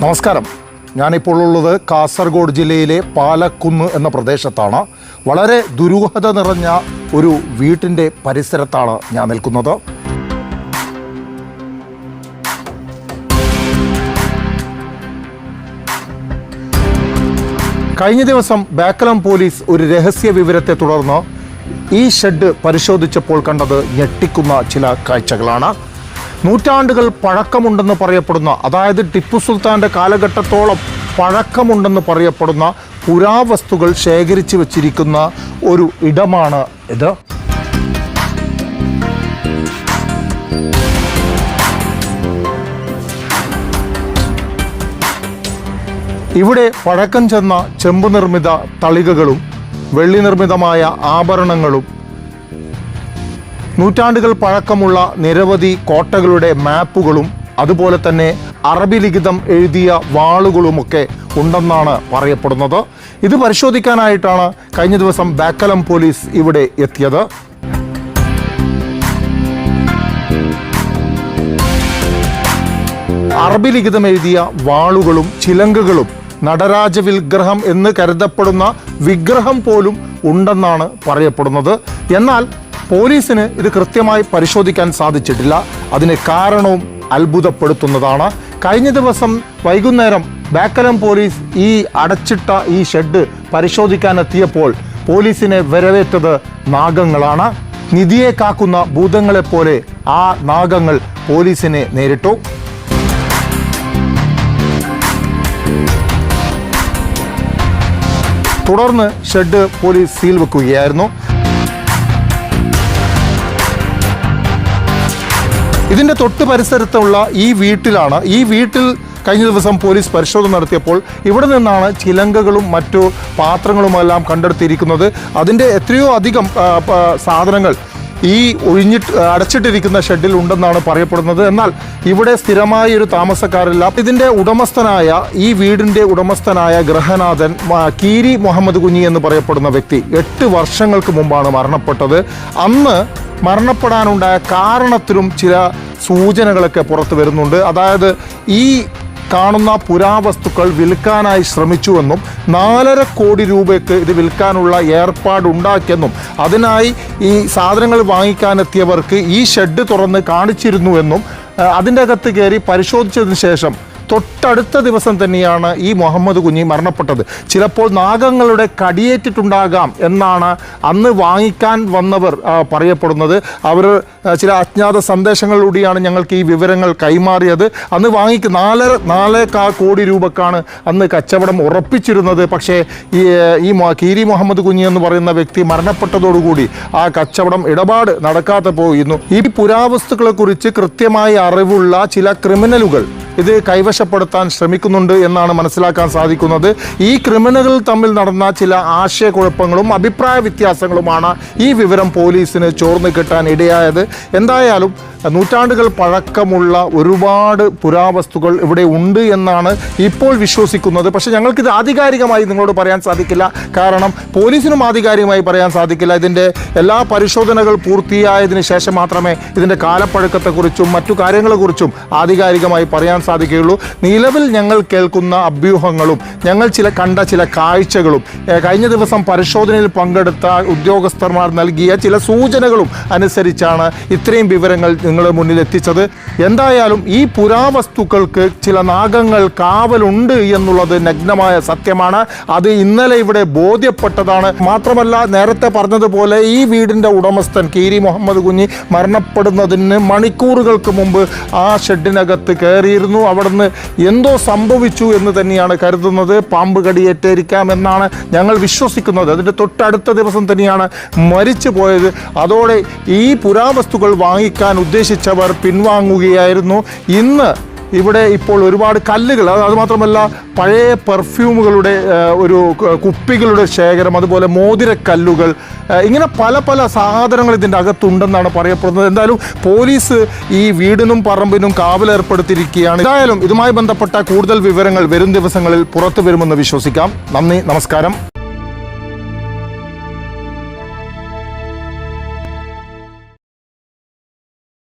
നമസ്കാരം. ഞാനിപ്പോൾ ഉള്ളത് കാസർഗോഡ് ജില്ലയിലെ പാലക്കുന്ന് എന്ന പ്രദേശത്താണ്. വളരെ ദുരൂഹത നിറഞ്ഞ ഒരു വീട്ടിന്റെ പരിസരത്താണ് ഞാൻ നിൽക്കുന്നത്. കഴിഞ്ഞ ദിവസം ബാക്കലം പോലീസ് ഒരു രഹസ്യ വിവരത്തെ തുടർന്ന് ഈ ഷെഡ് പരിശോധിച്ചപ്പോൾ കണ്ടത് ഞെട്ടിക്കുന്ന ചില കാഴ്ചകളാണ്. നൂറ്റാണ്ടുകൾ പഴക്കമുണ്ടെന്ന് പറയപ്പെടുന്ന അതായത് ടിപ്പു സുൽത്താന്റെ കാലഘട്ടത്തോളം പഴക്കമുണ്ടെന്ന് പറയപ്പെടുന്ന പുരാവസ്തുക്കൾ ശേഖരിച്ചു വച്ചിരിക്കുന്ന ഒരു ഇടമാണ് ഇത്. ഇവിടെ പഴക്കം ചെന്ന ചെമ്പ് നിർമ്മിത തളികകളും വെള്ളി നിർമ്മിതമായ ആഭരണങ്ങളും നൂറ്റാണ്ടുകൾ പഴക്കമുള്ള നിരവധി കോട്ടകളുടെ മാപ്പുകളും അതുപോലെ തന്നെ അറബി ലിഖിതം എഴുതിയ വാളുകളുമൊക്കെ ഉണ്ടെന്നാണ് പറയപ്പെടുന്നത്. ഇത് പരിശോധിക്കാനായിട്ടാണ് കഴിഞ്ഞ ദിവസം ബാക്കലം പോലീസ് ഇവിടെ എത്തിയത്. അറബി ലിഖിതം എഴുതിയ വാളുകളും ചിലങ്കകളും നടരാജ വിഗ്രഹം എന്ന് കരുതപ്പെടുന്ന വിഗ്രഹം പോലും ഉണ്ടെന്നാണ് പറയപ്പെടുന്നത്. എന്നാൽ പോലീസിന് ഇത് കൃത്യമായി പരിശോധിക്കാൻ സാധിച്ചിട്ടില്ല. അതിന് കാരണവും അത്ഭുതപ്പെടുത്തുന്നതാണ്. കഴിഞ്ഞ ദിവസം വൈകുന്നേരം ബാക്കലം പോലീസ് ഈ അടച്ചിട്ട ഈ ഷെഡ് പരിശോധിക്കാൻ എത്തിയപ്പോൾ പോലീസിനെ വരവേറ്റത് നാഗങ്ങളാണ്. നിധിയെ കാക്കുന്ന ഭൂതങ്ങളെപ്പോലെ ആ നാഗങ്ങൾ പോലീസിനെ നേരിട്ടു. തുടർന്ന് ഷെഡ് പോലീസ് സീൽ വെക്കുകയായിരുന്നു. ഇതിന്റെ തൊട്ട് പരിസരത്തുള്ള ഈ വീട്ടിലാണ് ഈ വീട്ടിൽ കഴിഞ്ഞ ദിവസം പോലീസ് പരിശോധന നടത്തിയപ്പോൾ ഇവിടെ നിന്നാണ് ചിലങ്കകളും മറ്റു പാത്രങ്ങളുമെല്ലാം കണ്ടെടുത്തിരിക്കുന്നത്. അതിന്റെ എത്രയോ അധികം സാധനങ്ങൾ ഈ ഒഴിഞ്ഞിട്ട് അടച്ചിട്ടിരിക്കുന്ന ഷെഡിൽ ഉണ്ടെന്നാണ് പറയപ്പെടുന്നത്. എന്നാൽ ഇവിടെ സ്ഥിരമായ ഒരു താമസക്കാരില്ല. ഇതിന്റെ ഉടമസ്ഥനായ ഈ വീടിന്റെ ഉടമസ്ഥനായ ഗ്രഹനാഥൻ കീരി മുഹമ്മദ് കുഞ്ഞി എന്ന് പറയപ്പെടുന്ന വ്യക്തി എട്ട് വർഷങ്ങൾക്ക് മുമ്പാണ് മരണപ്പെട്ടത്. അന്ന് മരണപ്പെടാനുണ്ടായ കാരണത്തിലും ചില സൂചനകളൊക്കെ പുറത്തു വരുന്നുണ്ട്. അതായത് ഈ കാണുന്ന പുരാവസ്തുക്കൾ വിൽക്കാനായി ശ്രമിച്ചുവെന്നും നാലര കോടി രൂപയ്ക്ക് ഇത് വിൽക്കാനുള്ള ഏർപ്പാടുണ്ടാക്കിയെന്നും അതിനായി ഈ സാധനങ്ങൾ വാങ്ങിക്കാനെത്തിയവർക്ക് ഈ ഷെഡ് തുറന്ന് കാണിച്ചിരുന്നുവെന്നും അതിന്റെ അകത്ത് കയറി പരിശോധിച്ചതിന് ശേഷം തൊട്ടടുത്ത ദിവസം തന്നെയാണ് ഈ മുഹമ്മദ് കുഞ്ഞി മരണപ്പെട്ടത്. ചിലപ്പോൾ നാഗങ്ങളുടെ കടിയേറ്റിട്ടുണ്ടാകാം എന്നാണ് അന്ന് വാങ്ങിക്കാൻ വന്നവർ പറയപ്പെടുന്നത്. അവർ ചില അജ്ഞാത സന്ദേശങ്ങളിലൂടെയാണ് ഞങ്ങൾക്ക് ഈ വിവരങ്ങൾ കൈമാറിയത്. അന്ന് വാങ്ങിക്ക് നാലര നാല് കാ കോടി രൂപക്കാണ് അന്ന് കച്ചവടം ഉറപ്പിച്ചിരുന്നത്. പക്ഷേ ഈ ഈ കീരി മുഹമ്മദ് കുഞ്ഞി എന്ന് പറയുന്ന വ്യക്തി മരണപ്പെട്ടതോടുകൂടി ആ കച്ചവടം ഇടപാട് നടക്കാതെ പോയിരുന്നു. ഈ പുരാവസ്തുക്കളെക്കുറിച്ച് കൃത്യമായി അറിവുള്ള ചില ക്രിമിനലുകൾ ഇത് കൈവശപ്പെടുത്താൻ ശ്രമിക്കുന്നുണ്ട് എന്നാണ് മനസ്സിലാക്കാൻ സാധിക്കുന്നത്. ഈ ക്രിമിനലുകൾ തമ്മിൽ നടന്ന ചില ആശയക്കുഴപ്പങ്ങളും അഭിപ്രായ വ്യത്യാസങ്ങളുമാണ് ഈ വിവരം പോലീസിന് ചോർന്നു കിട്ടാൻ ഇടയായത്. എന്തായാലും നൂറ്റാണ്ടുകൾ പഴക്കമുള്ള ഒരുപാട് പുരാവസ്തുക്കൾ ഇവിടെ ഉണ്ട് എന്നാണ് ഇപ്പോൾ വിശ്വസിക്കുന്നത്. പക്ഷേ ഞങ്ങൾക്കിത് ആധികാരികമായി നിങ്ങളോട് പറയാൻ സാധിക്കില്ല. കാരണം പോലീസിനും ആധികാരികമായി പറയാൻ സാധിക്കില്ല. ഇതിന്റെ എല്ലാ പരിശോധനകൾ പൂർത്തിയായതിനു ശേഷം മാത്രമേ ഇതിന്റെ കാലപ്പഴക്കത്തെക്കുറിച്ചും മറ്റു കാര്യങ്ങളെക്കുറിച്ചും ആധികാരികമായി പറയാൻ സാധിക്കുകയുള്ളൂ. നിലവിൽ ഞങ്ങൾ കേൾക്കുന്ന അഭ്യൂഹങ്ങളും ഞങ്ങൾ ചില കണ്ട ചില കാഴ്ചകളും കഴിഞ്ഞ ദിവസം പരിശോധനയിൽ പങ്കെടുത്ത ഉദ്യോഗസ്ഥർമാർ നൽകിയ ചില സൂചനകളും അനുസരിച്ചാണ് ഇത്രയും വിവരങ്ങൾ നിങ്ങളുടെ മുന്നിൽ എത്തിച്ചത്. എന്തായാലും ഈ പുരാവസ്തുക്കൾക്ക് ചില നാഗങ്ങൾ കാവലുണ്ട് എന്നുള്ളത് നഗ്നമായ സത്യമാണ്. അത് ഇന്നലെ ഇവിടെ ബോധ്യപ്പെട്ടതാണ്. മാത്രമല്ല നേരത്തെ പറഞ്ഞതുപോലെ ഈ വീടിന്റെ ഉടമസ്ഥൻ കീരി മുഹമ്മദ് കുഞ്ഞി മരണപ്പെടുന്നതിന് മണിക്കൂറുകൾക്ക് മുമ്പ് ആ ഷെഡിനകത്ത് കയറിയിരുന്നു. അവിടുന്ന് എന്തോ സംഭവിച്ചു എന്ന് തന്നെയാണ് കരുതുന്നത്. പാമ്പ് കടിയേറ്റേരിക്കാം എന്നാണ് ഞങ്ങൾ വിശ്വസിക്കുന്നത്. അതിന്റെ തൊട്ടടുത്ത ദിവസം തന്നെയാണ് മരിച്ചു പോയത്. അതോടെ ഈ പുരാവസ്തുക്കൾ വാങ്ങിക്കാൻ ഉദ്ദേശിച്ചവർ പിൻവാങ്ങുകയായിരുന്നു. ഇന്ന് ഇവിടെ ഇപ്പോൾ ഒരുപാട് കല്ലുകൾ അത് അതുമാത്രമല്ല പഴയ പെർഫ്യൂമുകളുടെ ഒരു കുപ്പികളുടെ ശേഖരം അതുപോലെ മോതിരക്കല്ലുകൾ ഇങ്ങനെ പല പല സാധനങ്ങൾ ഇതിന്റെ അകത്തുണ്ടെന്നാണ് പറയപ്പെടുന്നത്. എന്തായാലും പോലീസ് ഈ വീടിനും പറമ്പിനും കാവലേർപ്പെടുത്തിയിരിക്കുകയാണ്. എന്തായാലും ഇതുമായി ബന്ധപ്പെട്ട കൂടുതൽ വിവരങ്ങൾ വരും ദിവസങ്ങളിൽ പുറത്തു വരുമെന്ന് വിശ്വസിക്കാം. നന്ദി നമസ്കാരം.